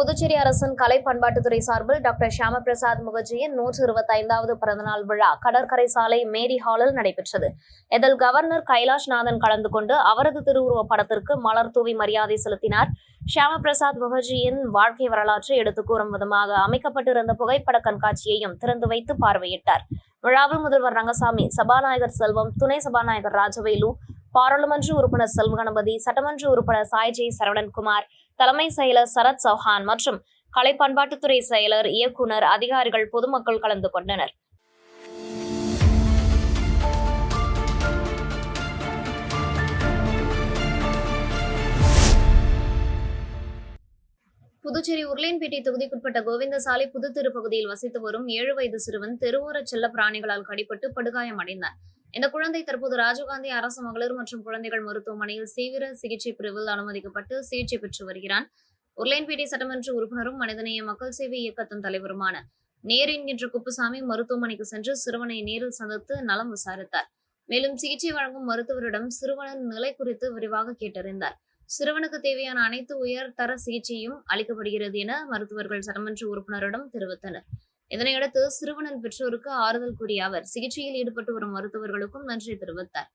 புதுச்சேரி அரசின் கலை பண்பாட்டுத்துறை சார்பில் டாக்டர் ஷியாம பிரசாத் முகர்ஜியின் நூற்று இருபத்தி ஐந்தாவது பிறந்தநாள் விழா கடற்கரை சாலை மேரி ஹாலில் நடைபெற்றது. இதில் கவர்னர் கைலாஷ் நாதன் கலந்து கொண்டு அவரது திருவுருவப் படத்திற்கு மலர் தூவி மரியாதை செலுத்தினார். ஷியாம பிரசாத் முகர்ஜியின் வாழ்க்கை வரலாற்றை எடுத்துக் கூறும் விதமாக அமைக்கப்பட்டிருந்த புகைப்பட கண்காட்சியையும் திறந்து வைத்து பார்வையிட்டார். விழாவில் முதல்வர் ரங்கசாமி சபாநாயகர் செல்வம் துணை சபாநாயகர் ராஜவேலு பாராளுமன்ற உறுப்பினர் செல்வகணபதி சட்டமன்ற உறுப்பினர் சாய்ஜெய் சரவணன்குமார் தலைமை செயலர் சரத் சௌஹான் மற்றும் கலை பண்பாட்டுத்துறை செயலர் இயக்குனர் அதிகாரிகள் பொதுமக்கள் கலந்து கொண்டனர். புதுச்சேரி உருளையன்பேட்டை தொகுதிக்குட்பட்ட கோவிந்தசாலை புதுத்தெரு பகுதியில் வசித்து வரும் ஏழு வயது சிறுவன் தெருவோர செல்ல பிராணிகளால் கடிபட்டு படுகாயமடைந்தார் இந்த குழந்தை தற்போது ராஜீவ்காந்தி அரசு மகளிர் மற்றும் குழந்தைகள் மருத்துவமனையில் தீவிர சிகிச்சை பிரிவில் அனுமதிக்கப்பட்டு சிகிச்சை பெற்று வருகிறான். உருளையன்பேட்டை சட்டமன்ற உறுப்பினரும் மனிதநேய மக்கள் சேவை இயக்கத்தின் தலைவருமான நேரின் என்கின்ற குப்புசாமி மருத்துவமனைக்கு சென்று சிறுவனை நேரில் சந்தித்து நலம் விசாரித்தார். மேலும் சிகிச்சை வழங்கும் மருத்துவரிடம் சிறுவனின் நிலை குறித்து விரிவாக கேட்டறிந்தார். சிறுவனுக்கு தேவையான அனைத்து உயர்தர சிகிச்சையும் அளிக்கப்படுகிறது என மருத்துவர்கள் சட்டமன்ற உறுப்பினரிடம் தெரிவித்தனர். இதனையடுத்து சிறுவனின் பெற்றோருக்கு ஆறுதல் கூறிய அவர் சிகிச்சையில் ஈடுபட்டு வரும் மருத்துவர்களுக்கும் நன்றி தெரிவித்தார்.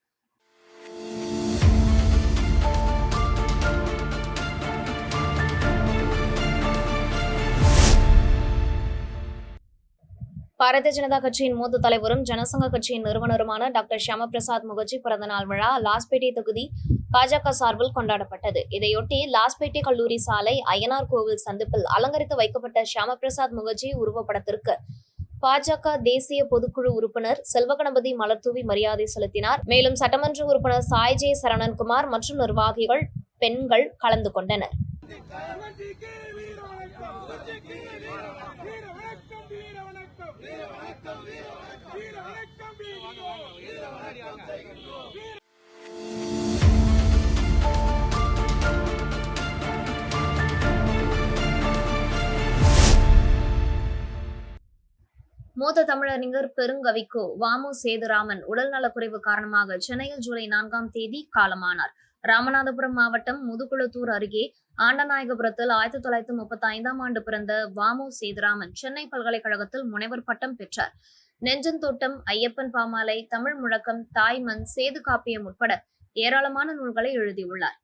பாரதிய ஜனதா கட்சியின் மூத்த தலைவரும் ஜனசங்க கட்சியின் நிறுவனருமான டாக்டர் ஷியாம பிரசாத் முகர்ஜி பிறந்தநாள் விழா லாஸ்பேட்டை தொகுதி பாஜக சார்பில் கொண்டாடப்பட்டது. இதையொட்டி லாஸ்பேட்டை கல்லூரி சாலை அய்யனார் கோவில் சந்திப்பில் அலங்கரித்து வைக்கப்பட்ட ஷியாமபிரசாத் முகர்ஜி உருவப்படத்திற்கு பாஜக தேசிய பொதுக்குழு உறுப்பினர் செல்வகணபதி மலர்தூவி மரியாதை செலுத்தினார். மேலும் சட்டமன்ற உறுப்பினர் சாய்ஜே சரணன்குமார் மற்றும் நிர்வாகிகள் பெண்கள் கலந்து கொண்டனர். வீர வணக்கம். மூத்த தமிழறிஞர் பெருங்கவிக்கோ வாமு சேதுராமன் உடல்நலக்குறைவு காரணமாக சென்னையில் ஜூலை நான்காம் தேதி காலமானார். ராமநாதபுரம் மாவட்டம் முதுகுளத்தூர் அருகே ஆண்டநாயகபுரத்தில் ஆயிரத்தி தொள்ளாயிரத்தி முப்பத்தி ஐந்தாம் ஆண்டு பிறந்த வாமு சேதுராமன் சென்னை பல்கலைக்கழகத்தில் முனைவர் பட்டம் பெற்றார். நெஞ்சந்தோட்டம் ஐயப்பன் பாமாலை தமிழ் முழக்கம் தாய்மண் சேது காப்பியம் உட்பட ஏராளமான நூல்களை எழுதியுள்ளார்.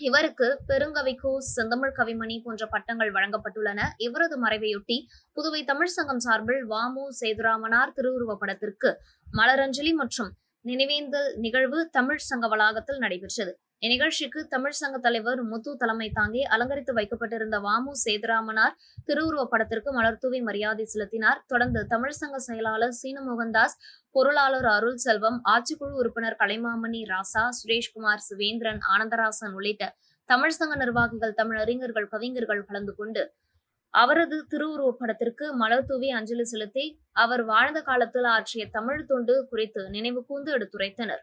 இவருக்கு பெருங்கவிக்கு செந்தமிழ் கவிமணி போன்ற பட்டங்கள் வழங்கப்பட்டுள்ளன. இவரது மறைவையொட்டி புதுவை தமிழ் சங்கம் சார்பில் வாமு சேதுராமனார் திருவுருவப் படத்திற்கு மலரஞ்சலி மற்றும் நினைவேந்தல் நிகழ்வு தமிழ் சங்க வளாகத்தில் நடைபெற்றது. இந்நிகழ்ச்சிக்கு தமிழ் சங்க தலைவர் முத்து தலைமை தாங்கி அலங்கரித்து வைக்கப்பட்டிருந்த வாமு சேதுராமனார் திருவுருவப் படத்திற்கு மலர்தூவி மரியாதை செலுத்தினார். தொடர்ந்து தமிழ் சங்க செயலாளர் சீனு மோகன்தாஸ் பொருளாளர் அருள் செல்வம் ஆட்சிக்குழு உறுப்பினர் கலைமாமணி ராசா சுரேஷ்குமார் சுவேந்திரன் ஆனந்தராசன் உள்ளிட்ட தமிழ் சங்க நிர்வாகிகள் தமிழறிஞர்கள் கவிஞர்கள் கலந்து கொண்டு அவரது திருவுருவப் படத்திற்கு மலர் தூவி அஞ்சலி செலுத்தி அவர் வாழ்ந்த காலத்தில் ஆற்றிய தமிழ் தொண்டு குறித்து நினைவு கூர்ந்து எடுத்துரைத்தனர்.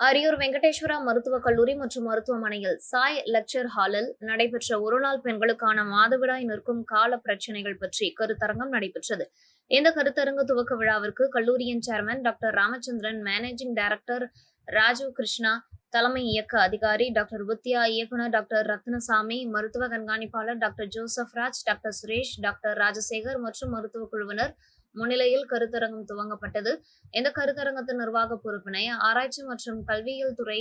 அரியூர் வெங்கடேஸ்வரா மருத்துவக் கல்லூரி மற்றும் மருத்துவமனையில் சாய் லெக்சர் ஹாலில் நடைபெற்ற ஒருநாள் பெண்களுக்கான மாதவிடாய் நிற்கும் கால பிரச்சனைகள் பற்றி கருத்தரங்கம் நடைபெற்றது. இந்த கருத்தரங்கு துவக்க விழாவிற்கு கல்லூரியின் chairman doctor Ramachandran managing director Rajiv Krishna தலைமை இயக்க அதிகாரி டாக்டர் புத்தியா இயக்குனர் டாக்டர் ரத்னசாமி மருத்துவ கண்காணிப்பாளர் doctor Joseph Raj doctor Suresh doctor Rajasekar மற்றும் மருத்துவ குழுவினர் முன்னிலையில் கருத்தரங்கம் துவங்கப்பட்டது. இந்த கருத்தரங்கத்தின் நிர்வாக பொறுப்பினை ஆராய்ச்சி மற்றும் கல்வியியல் துறை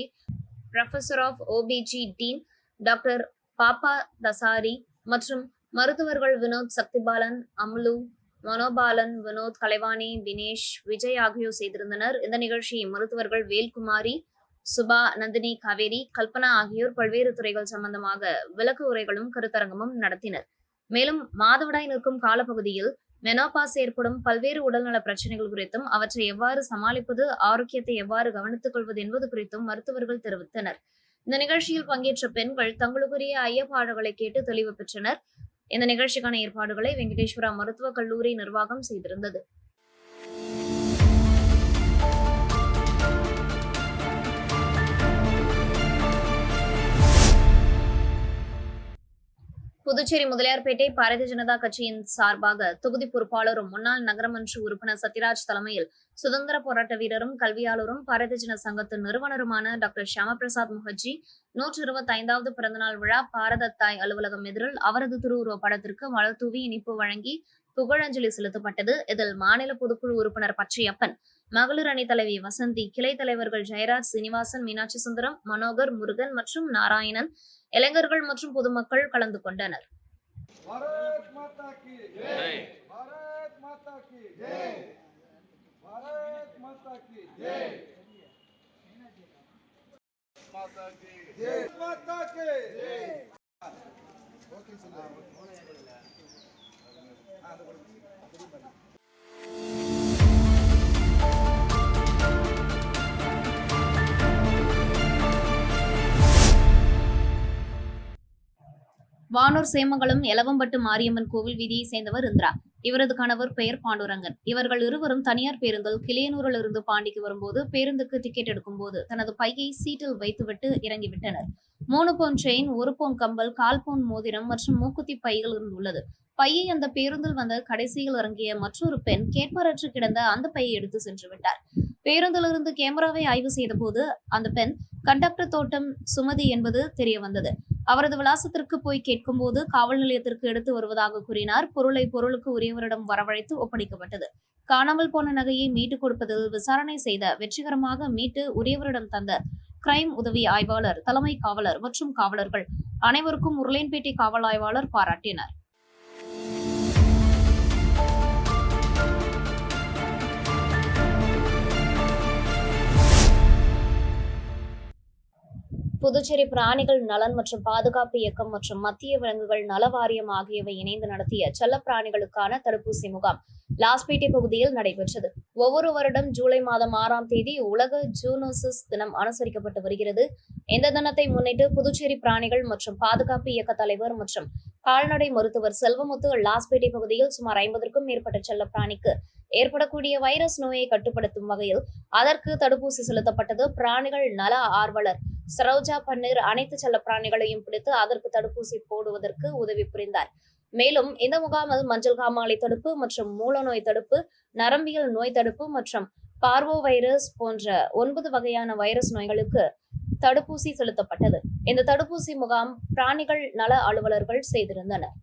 professor of OBG dean doctor Pappa Dasari மற்றும் மருத்துவர்கள் வினோத் சக்திபாலன் அம்லு மனோபாலன் வினோத் கலைவாணி தினேஷ் விஜய் ஆகியோர் செய்திருந்தனர். இந்த நிகழ்ச்சியை மருத்துவர்கள் வேல்குமாரி சுபா நந்தினி காவேரி கல்பனா ஆகியோர் பல்வேறு துறைகள் சம்பந்தமாக விளக்கு உரைகளும் கருத்தரங்கமும் நடத்தினர். மேலும் மாதவிடாய் நிற்கும் காலப்பகுதியில் மெனோபாஸ் ஏற்படும் பல்வேறு உடல்நல பிரச்சனைகள் குறித்தும் அவற்றை எவ்வாறு சமாளிப்பது ஆரோக்கியத்தை எவ்வாறு கவனித்துக் கொள்வது என்பது குறித்தும் மருத்துவர்கள் தெரிவித்தனர். இந்த நிகழ்ச்சியில் பங்கேற்ற பெண்கள் தங்களுக்குரிய ஐயப்பாடுகளை கேட்டு தெளிவு பெற்றனர். இந்த நிகழ்ச்சிக்கான ஏற்பாடுகளை வெங்கடேஸ்வரா மருத்துவக் கல்லூரி நிர்வாகம் செய்திருந்தது. புதுச்சேரி முதலியார்பேட்டை பாரதிய ஜனதா கட்சியின் சார்பாக தொகுதி பொறுப்பாளரும் முன்னாள் நகரமன்ற உறுப்பினர் சத்யராஜ் தலைமையில் சுதந்திர போராட்ட வீரரும் கல்வியாளரும் பாரதிய ஜன சங்கத்தின் நிறுவனருமான டாக்டர் ஷியாமபிரசாத் முகர்ஜி நூற்று இருபத்தி ஐந்தாவது பிறந்தநாள் விழா பாரத தாய் அலுவலகம் எதிரில் அவரது திருவுருவ படத்திற்கு மலர்தூவி இனிப்பு வழங்கி புகழஞ்சலி செலுத்தப்பட்டது. இதில் மாநில பொதுக்குழு உறுப்பினர் பச்சையப்பன் மகளிர் அணி தலைவி வசந்தி கிளை தலைவர்கள் ஜெயராஜ் சீனிவாசன் மீனாட்சி சுந்தரம் மனோகர் முருகன் மற்றும் நாராயணன் இளைஞர்கள் மற்றும் பொதுமக்கள் கலந்து கொண்டனர். ஓகே வானூர் சேமங்கலம் எலவம்பட்டு மாரியம்மன் கோவில் வீதியை சேர்ந்தவர் இந்திரா. இவரது கணவர் பெயர் பாண்டுரங்கன். இவர்கள் இருவரும் தனியார் பேருந்தில் கிளியனூரில் இருந்து பாண்டிக்கு வரும்போது பேருந்துக்கு டிக்கெட் எடுக்கும்போது தனது பையை சீட்டில் வைத்துவிட்டு இறங்கிவிட்டனர். மூணு பவுன் செயின் ஒரு பவுன் கம்பல் கால் பவுன் மோதிரம் மற்றும் மூக்குத்தி பைகள் இருந்துள்ளது பையை அந்த பேருந்தில் வந்த கடைசியில் இறங்கிய மற்றொரு பெண் கேட்பாரற்று கிடந்த அந்த பையை எடுத்து சென்று விட்டார். பேருந்திலிருந்து கேமராவை ஆய்வு செய்தபோது அந்த பெண் கண்டக்டர் தோட்டம் சுமதி என்பது தெரிய வந்தது. அவரது விலாசத்திற்கு போய் கேட்கும்போது காவல் நிலையத்திற்கு எடுத்து வருவதாக கூறினார். பொருளை பொருளுக்கு உரியவரிடம் வரவழைத்து ஒப்படைக்கப்பட்டது. காணாமல் போன நகையை மீட்டு கொடுப்பதில் விசாரணை செய்த வெற்றிகரமாக மீட்டு உரியவரிடம் தந்த கிரைம் உதவி ஆய்வாளர் தலைமை காவலர் மற்றும் காவலர்கள் அனைவருக்கும் உருளையன்பேட்டை காவல் ஆய்வாளர் பாராட்டினர். புதுச்சேரி பிராணிகள் நலன் மற்றும் பாதுகாப்பு இயக்கம் மற்றும் மத்திய விலங்குகள் நல வாரியம் ஆகியவை இணைந்து நடத்திய செல்லப்பிராணிகளுக்கான தடுப்பூசி முகாம் லாஸ்பேட்டை பகுதியில் நடைபெற்றது. ஒவ்வொரு வருடம் ஜூலை மாதம் ஆறாம் தேதி உலக ஜூனோசிஸ் தினம் அனுசரிக்கப்பட்டு வருகிறது. இந்த தினத்தை முன்னிட்டு புதுச்சேரி பிராணிகள் மற்றும் பாதுகாப்பு இயக்க தலைவர் மற்றும் கால்நடை மருத்துவர் செல்வமுத்து லாஸ்பேட்டை பகுதியில் சுமார் ஐம்பதற்கும் மேற்பட்ட செல்ல பிராணிக்கு ஏற்படக்கூடிய வைரஸ் நோயை கட்டுப்படுத்தும் வகையில் அதற்கு தடுப்பூசி செலுத்தப்பட்டது. பிராணிகள் நல ஆர்வலர் சரோஜா பன்னீர் அனைத்து செல்ல பிராணிகளையும் பிடித்து அதற்கு தடுப்பூசி போடுவதற்கு உதவி புரிந்தார். மேலும் இந்த முகாமில் மஞ்சள் காமாலை தடுப்பு மற்றும் மூலநோய் தடுப்பு நரம்பியல் நோய் தடுப்பு மற்றும் பார்வோ வைரஸ் போன்ற ஒன்பது வகையான வைரஸ் நோய்களுக்கு தடுப்பூசி செலுத்தப்பட்டது. இந்த தடுப்பூசி முகாம் பிராணிகள் நல அலுவலர்கள் செய்திருந்தனர்.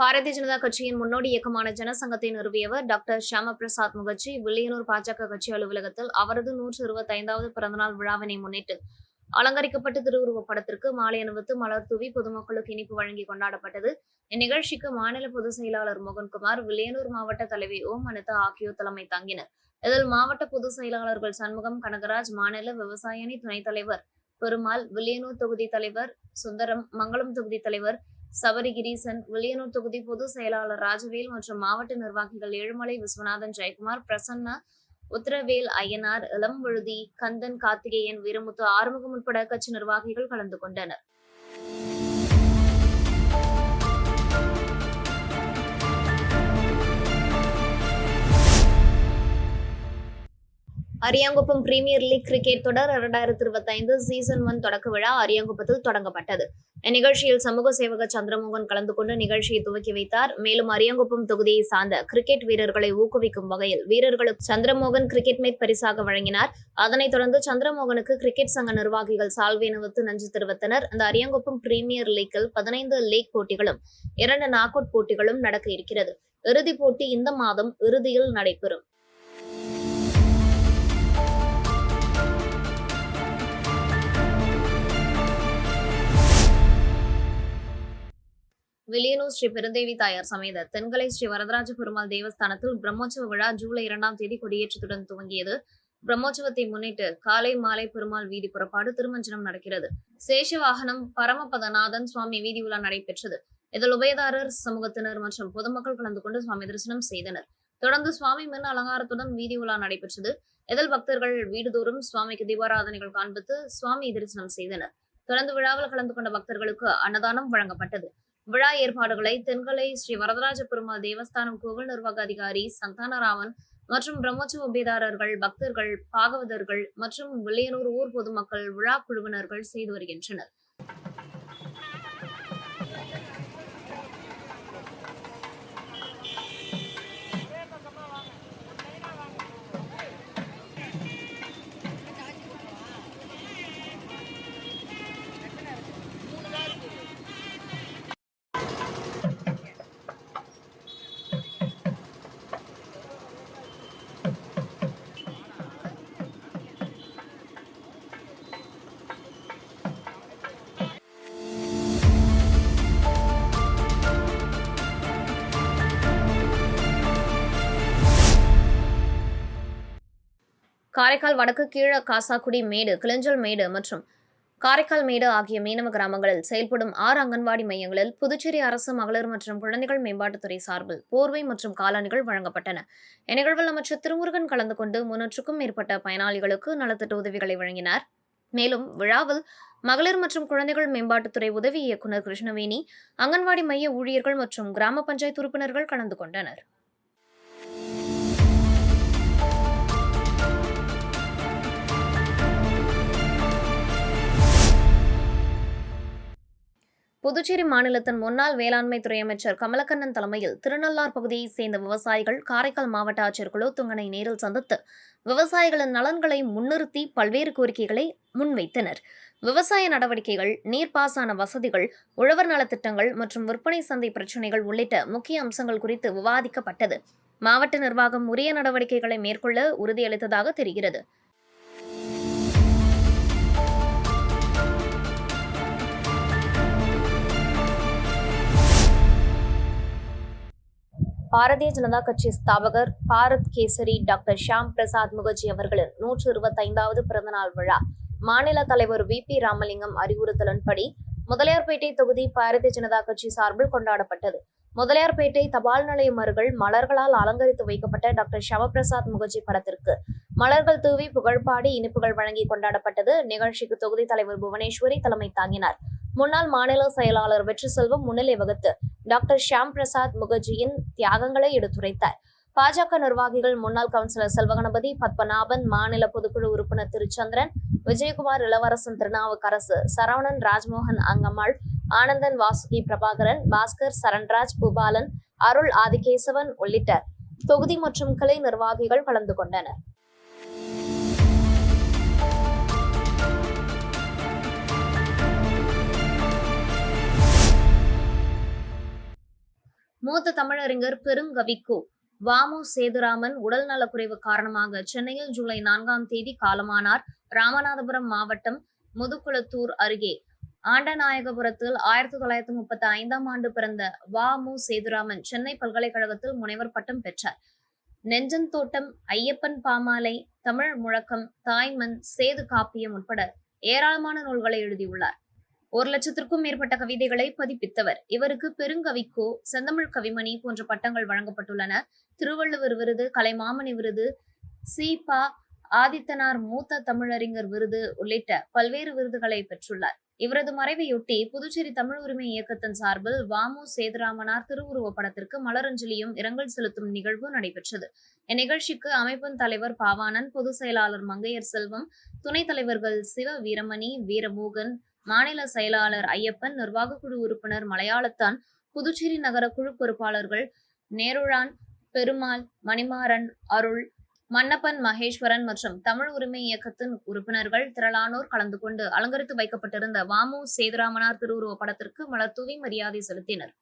பாரதிய ஜனதா கட்சியின் முன்னோடி இயக்கமான ஜனசங்கத்தை நிறுவியவர் டாக்டர் ஷியாம பிரசாத் முகர்ஜி. வில்லியனூர் பாஜக கட்சி அலுவலகத்தில் அவரது நூற்று இருபத்தி ஐந்தாவது பிறந்தநாள் விழாவினை முன்னிட்டு அலங்கரிக்கப்பட்ட திருவுருவப் படத்திற்கு மாலை அணிவித்து மலர் தூவி பொதுமக்களுக்கு இனிப்பு வழங்கி கொண்டாடப்பட்டது. இந்நிகழ்ச்சிக்கு மாநில பொதுச் செயலாளர் மோகன்குமார் வில்லியனூர் மாவட்ட தலைவி ஓம் அனிதா ஆகியோர் தலைமை தங்கினர். இதில் மாவட்ட பொதுச் செயலாளர்கள் சண்முகம் கனகராஜ் மாநில விவசாய அணி துணைத் தலைவர் பெருமாள் வில்லியனூர் தொகுதி தலைவர் சுந்தரம் மங்களம் தொகுதி தலைவர் சபரிகிரீசன் வில்லியனூர் தொகுதி பொதுச் செயலாளர் ராஜவேல் மற்றும் மாவட்ட நிர்வாகிகள் ஏழுமலை விஸ்வநாதன் ஜெயக்குமார் பிரசன்னா உத்தரவேல் ஐயனார் இளம் விழுதி கந்தன் கார்த்திகேயன் வீரமுத்து ஆறுமுகம் உட்பட கட்சி நிர்வாகிகள் கலந்து கொண்டனர். அரியாங்குப்பம் பிரீமியர் லீக் கிரிக்கெட் தொடர் இரண்டாயிரத்தி இருபத்தி ஐந்து சீசன் ஒன் தொடக்க விழா அரியாங்குப்பத்தில் தொடங்கப்பட்டது. இந்நிகழ்ச்சியில் சமூக சேவக சந்திரமோகன் கலந்து கொண்டு நிகழ்ச்சியை துவக்கி வைத்தார். மேலும் அரியாங்குப்பம் தொகுதியை சார்ந்த கிரிக்கெட் வீரர்களை ஊக்குவிக்கும் வகையில் வீரர்களுக்கு சந்திரமோகன் கிரிக்கெட் மேட் பரிசாக வழங்கினார். அதனைத் தொடர்ந்து சந்திரமோகனுக்கு கிரிக்கெட் சங்க நிர்வாகிகள் சால்வை அணிவித்து நன்றி தெரிவித்தனர் இந்த அரியாங்குப்பம் பிரீமியர் லீக்கில் பதினைந்து லீக் போட்டிகளும் இரண்டு நாக் அவுட் போட்டிகளும் நடக்க இருக்கிறது. இறுதிப் போட்டி இந்த மாதம் இறுதியில் நடைபெறும். வில்லியனூர் ஸ்ரீ பெருந்தேவி தாயார் சமேத தென்கலை ஸ்ரீ வரதராஜ பெருமாள் தேவஸ்தானத்தில் பிரம்மோற்சவ விழா ஜூலை இரண்டாம் தேதி கொடியேற்றத்துடன் துவங்கியது. பிரம்மோற்சவத்தை முன்னிட்டு காலை மாலை பெருமாள் வீதி புறப்பாடு திருமஞ்சனம் நடக்கிறது. சேஷ வாகனம் பரமபதநாதன் சுவாமி வீதி உலா நடைபெற்றது. இதில் உபயதாரர் சமூகத்தினர் மற்றும் பொதுமக்கள் கலந்து கொண்டு சுவாமி தரிசனம் செய்தனர். தொடர்ந்து சுவாமி மின் அலங்காரத்துடன் வீதி உலா நடைபெற்றது. இதில் பக்தர்கள் வீடுதோறும் சுவாமிக்கு தீபாராதனைகள் காண்பித்து சுவாமி தரிசனம் செய்தனர். தொடர்ந்து விழாவில் கலந்து கொண்ட பக்தர்களுக்கு அன்னதானம் வழங்கப்பட்டது. விழா ஏற்பாடுகளை தென்கலை ஸ்ரீ வரதராஜ பெருமாள் தேவஸ்தானம் கோவில் நிர்வாக அதிகாரி சந்தானராமன் மற்றும் பிரம்மோற்சவ உபேதாரர்கள் பக்தர்கள் பாகவதர்கள் மற்றும் வில்லையனூர் ஊர் பொதுமக்கள் விழா குழுவினர்கள் செய்து வருகின்றனர். காரைக்கால் வடக்கு கீழ காசாக்குடி மேடு கிளிஞ்சல் மேடு மற்றும் காரைக்கால் மேடு ஆகிய மீனவ கிராமங்களில் செயல்படும் ஆறு அங்கன்வாடி மையங்களில் புதுச்சேரி அரசு மகளிர் மற்றும் குழந்தைகள் மேம்பாட்டுத்துறை சார்பில் போர்வை மற்றும் காலணிகள் வழங்கப்பட்டன. இந்நிகழ்வில் அமைச்சர் திருமுருகன் கலந்து கொண்டு முன்னூற்றுக்கும் மேற்பட்ட பயனாளிகளுக்கு நலத்திட்ட உதவிகளை வழங்கினார். மேலும் விழாவில் மகளிர் மற்றும் குழந்தைகள் மேம்பாட்டுத்துறை உதவி இயக்குநர் கிருஷ்ணவேணி அங்கன்வாடி மைய ஊழியர்கள் மற்றும் கிராம பஞ்சாயத்து உறுப்பினர்கள் கலந்து கொண்டனர். புதுச்சேரி மாநிலத்தின் முன்னாள் வேளாண்மை துறை அமைச்சர் கமலக்கண்ணன் தலைமையில் திருநள்ளார் பகுதியைச் சேர்ந்த விவசாயிகள் காரைக்கால் மாவட்ட ஆட்சியர் குலோத்துங்கனை நேரில் சந்தித்து விவசாயிகளின் நலன்களை முன்னிறுத்தி பல்வேறு கோரிக்கைகளை முன்வைத்தனர். விவசாய நடவடிக்கைகள் நீர்ப்பாசன வசதிகள் உழவர் நலத்திட்டங்கள் மற்றும் விற்பனை சந்தை பிரச்சினைகள் உள்ளிட்ட முக்கிய அம்சங்கள் குறித்து விவாதிக்கப்பட்டது. மாவட்ட நிர்வாகம் உரிய நடவடிக்கைகளை மேற்கொள்ள உறுதியளித்ததாக தெரிகிறது. பாரதிய ஜனதா கட்சி ஸ்தாபகர் பாரத் கேசரி டாக்டர் ஷியாம் பிரசாத் முகர்ஜி அவர்களின் நூற்று இருபத்தைந்தாவது பிறந்தநாள் விழா. மாநில தலைவர் வி. பி. ராமலிங்கம் அறிவுறுத்தலின்படி முதலியார்பேட்டை தொகுதி பாரதிய ஜனதா கட்சி சார்பில் கொண்டாடப்பட்டது. முதலியார்பேட்டை தபால் நிலையம் அருகில் மலர்களால் அலங்கரித்து வைக்கப்பட்ட டாக்டர் சிவபிரசாத் முகர்ஜி படத்திற்கு மலர்கள் தூவி புகழ்பாடி இனிப்புகள் வழங்கி கொண்டாடப்பட்டது. நிகழ்ச்சிக்கு தொகுதி தலைவர் புவனேஸ்வரி தலைமை தாங்கினார். முன்னாள் மாநில செயலாளர் வெற்றி செல்வம் முன்னிலை வகுத்து டாக்டர் ஷியாம் பிரசாத் முகர்ஜியின் தியாகங்களை எடுத்துரைத்தார். பாஜக நிர்வாகிகள் முன்னாள் கவுன்சிலர் செல்வகணபதி பத்மநாபன் மாநில பொதுக்குழு உறுப்பினர் திருச்சந்திரன் விஜயகுமார் இளவரசன் திருநாவுக்கரசு சரவணன் ராஜ்மோகன் அங்கம்மாள் ஆனந்தன் வாசுகி பிரபாகரன் பாஸ்கர் சரண்ராஜ் பூபாலன் அருள் ஆதிகேசவன் உள்ளிட்ட தொகுதி மற்றும் கிளை நிர்வாகிகள் கலந்து கொண்டனர். மூத்த தமிழறிஞர் பெருங்கவிக்கோ வாமு சேதுராமன் உடல் நலக்குறைவு காரணமாக சென்னையில் ஜூலை நான்காம் தேதி காலமானார். ராமநாதபுரம் மாவட்டம் முதுகுளத்தூர் அருகே. ஆண்டநாயகபுரத்தில் ஆயிரத்தி தொள்ளாயிரத்தி முப்பத்தி ஐந்தாம் ஆண்டு பிறந்த வா மு சேதுராமன் சென்னை பல்கலைக்கழகத்தில் முனைவர் பட்டம் பெற்றார். நெஞ்சந்தோட்டம் ஐயப்பன் பாமாலை தமிழ் முழக்கம் தாய்மண் சேது காப்பியம் உட்பட ஏராளமான நூல்களை எழுதியுள்ளார். ஒரு லட்சத்திற்கும் மேற்பட்ட கவிதைகளை பதிப்பித்தவர். இவருக்கு பெருங்கவிக்கோ செந்தமிழ் கவிமணி போன்ற பட்டங்கள் வழங்கப்பட்டுள்ளன. திருவள்ளுவர் விருது கலைமாமணி விருது சீபா ஆதித்தனார் மூத்த தமிழறிஞர் விருது உள்ளிட்ட பல்வேறு விருதுகளை பெற்றுள்ளார். இவரது மறைவையொட்டி புதுச்சேரி தமிழ் உரிமை இயக்கத்தின் சார்பில் வாமு சேதுராமனார் திருவுருவப் படத்திற்கு மலரஞ்சலியும் இரங்கல் செலுத்தும் நிகழ்வு நடைபெற்றது. இந்நிகழ்ச்சிக்கு அமைப்பின் தலைவர் பாவானன் பொதுச் செயலாளர் மங்கையர் செல்வம் துணைத் தலைவர்கள் சிவ வீரமணி வீரமோகன் மாநில செயலாளர் ஐயப்பன் நிர்வாக குழு உறுப்பினர் மலையாளத்தான் புதுச்சேரி நகர குழு பொறுப்பாளர்கள் நேருழான் பெருமாள் மணிமாறன் அருள் மன்னப்பன் மகேஸ்வரன் மற்றும் தமிழ் உரிமை இயக்கத்தின் உறுப்பினர்கள் திரளானோர் கலந்து கொண்டு அலங்கரித்து வைக்கப்பட்டிருந்த வாமு சேதுராமனார் திருவுருவ படத்திற்கு மலர் தூவி மரியாதை செலுத்தினர்.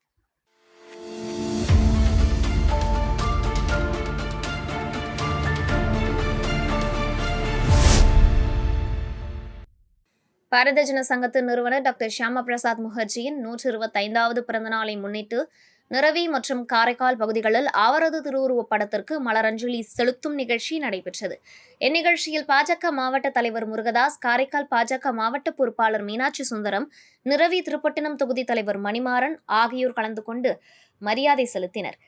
பாரத ஜன சங்கத்தின் நிறுவனர் டாக்டர் ஷியாம பிரசாத் முகர்ஜியின் நூற்று இருபத்தைந்தாவது பிறந்த நாளை முன்னிட்டு நிறவி மற்றும் காரைக்கால் பகுதிகளில் அவரது திருவுருவப் படத்திற்கு மலரஞ்சலி செலுத்தும் நிகழ்ச்சி நடைபெற்றது. இந்நிகழ்ச்சியில் பாஜக மாவட்ட தலைவர் முருகதாஸ் காரைக்கால் பாஜக மாவட்ட பொறுப்பாளர் மீனாட்சி சுந்தரம் நிறவி திருப்பட்டினம் தொகுதி தலைவர் மணிமாறன் ஆகியோர் கலந்து கொண்டு மரியாதை செலுத்தினர்.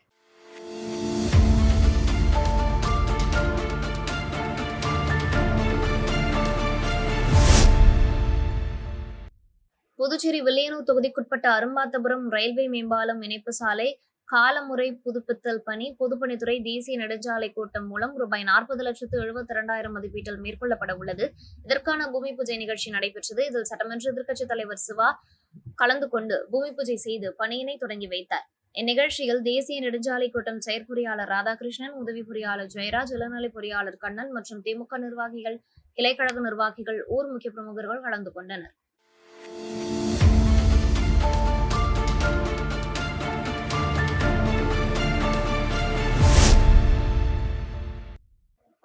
புதுச்சேரி வில்லியனூர் தொகுதிக்குட்பட்ட அரும்பாத்தபுரம் ரயில்வே மேம்பாலம் இணைப்பு சாலை காலமுறை புதுப்பித்தல் பணி பொதுப்பணித்துறை தேசிய நெடுஞ்சாலை கூட்டம் மூலம் ரூபாய் நாற்பது லட்சத்து எழுபத்தி இரண்டாயிரம் மதிப்பீட்டில் மேற்கொள்ளப்பட உள்ளது. இதற்கான பூமி பூஜை நிகழ்ச்சி நடைபெற்றது. இதில் சட்டமன்ற எதிர்க்கட்சித் தலைவர் சிவா கலந்து கொண்டு பூமி பூஜை செய்து பணியினை தொடங்கி வைத்தார். இந்நிகழ்ச்சியில் தேசிய நெடுஞ்சாலை கூட்டம் செயற்பொறியாளர் ராதாகிருஷ்ணன் உதவி பொறியாளர் ஜெயராஜ் இளநிலை பொறியாளர் கண்ணன் மற்றும் திமுக நிர்வாகிகள் கிளைக்கழக நிர்வாகிகள் ஊர் முக்கிய பிரமுகர்கள் கலந்து கொண்டனர்.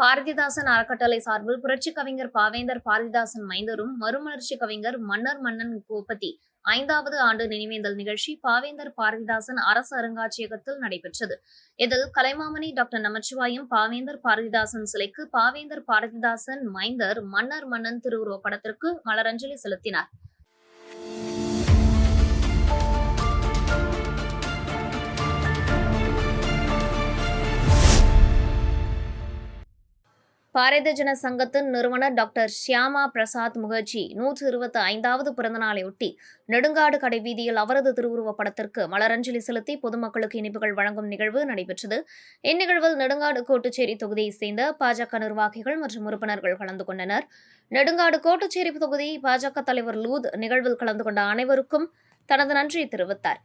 பாரதிதாசன் அறக்கட்டளை சார்பில் புரட்சி கவிஞர் பாவேந்தர் பாரதிதாசன் மைந்தரும் மறுமலர்ச்சி கவிஞர் மன்னர் மன்னன் கோபதி ஐந்தாவது ஆண்டு நினைவேந்தல் நிகழ்ச்சி பாவேந்தர் பாரதிதாசன் அரசு அருங்காட்சியகத்தில் நடைபெற்றது. இதில் கலைமாமணி டாக்டர் நமச்சிவாயம் பாவேந்தர் பாரதிதாசன் சிலைக்கு பாவேந்தர் பாரதிதாசன் மைந்தர் மன்னர் மன்னன் திருவுருவ படத்திற்கு மலரஞ்சலி செலுத்தினார். பாரதிய ஜன சங்கத்தின் நிறுவனர் டாக்டர் ஷியாமா பிரசாத் முகர்ஜி நூற்று இருபத்தி ஐந்தாவது பிறந்தநாளையொட்டி நெடுங்காடு கடை வீதியில் அவரது திருவுருவப் படத்திற்கு மலரஞ்சலி செலுத்தி பொதுமக்களுக்கு இனிப்புகள் வழங்கும் நிகழ்வு நடைபெற்றது. இந்நிகழ்வில் நெடுங்காடு கோட்டுச்சேரி தொகுதியைச் சேர்ந்த பாஜக நிர்வாகிகள் மற்றும் உறுப்பினர்கள் கலந்து கொண்டனர். நெடுங்காடு கோட்டுச்சேரி தொகுதி பாஜக தலைவர் லூத் நிகழ்வில் கலந்து கொண்ட அனைவருக்கும் தனது நன்றியை தெரிவித்தார்.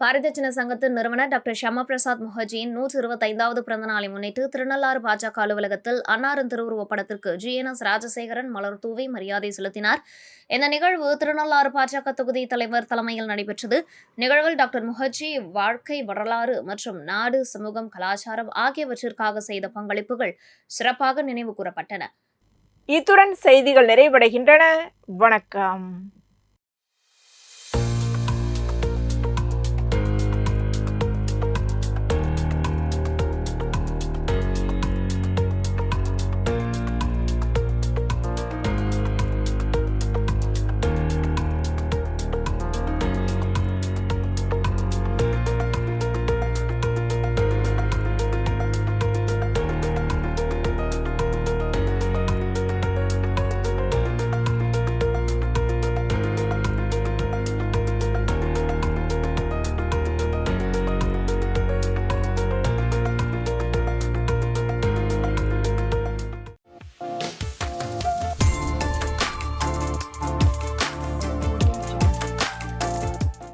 பாரதிய ஜன சங்கத்தின் நிறுவனர் டாக்டர் ஷியாமா பிரசாத் முகர்ஜியின் நூற்று இருபத்தைந்தாவது பிறந்த நாளை முன்னிட்டு திருநள்ளாறு பாஜக அலுவலகத்தில் அன்னாரின் திருவுருவப் படத்திற்கு ஜி என் எஸ் ராஜசேகரன் மலர் தூவி மரியாதை செலுத்தினார். இந்த நிகழ்வு திருநள்ளாறு பாஜக தொகுதி தலைவர் தலைமையில் நடைபெற்றது. நிகழ்வில் டாக்டர் முகர்ஜி வாழ்க்கை வரலாறு மற்றும் நாடு சமூகம் கலாச்சாரம் ஆகியவற்றிற்காக செய்த பங்களிப்புகள் சிறப்பாக நினைவு கூறப்பட்டன. இத்துடன் செய்திகள் நிறைவடைகின்றன. வணக்கம்.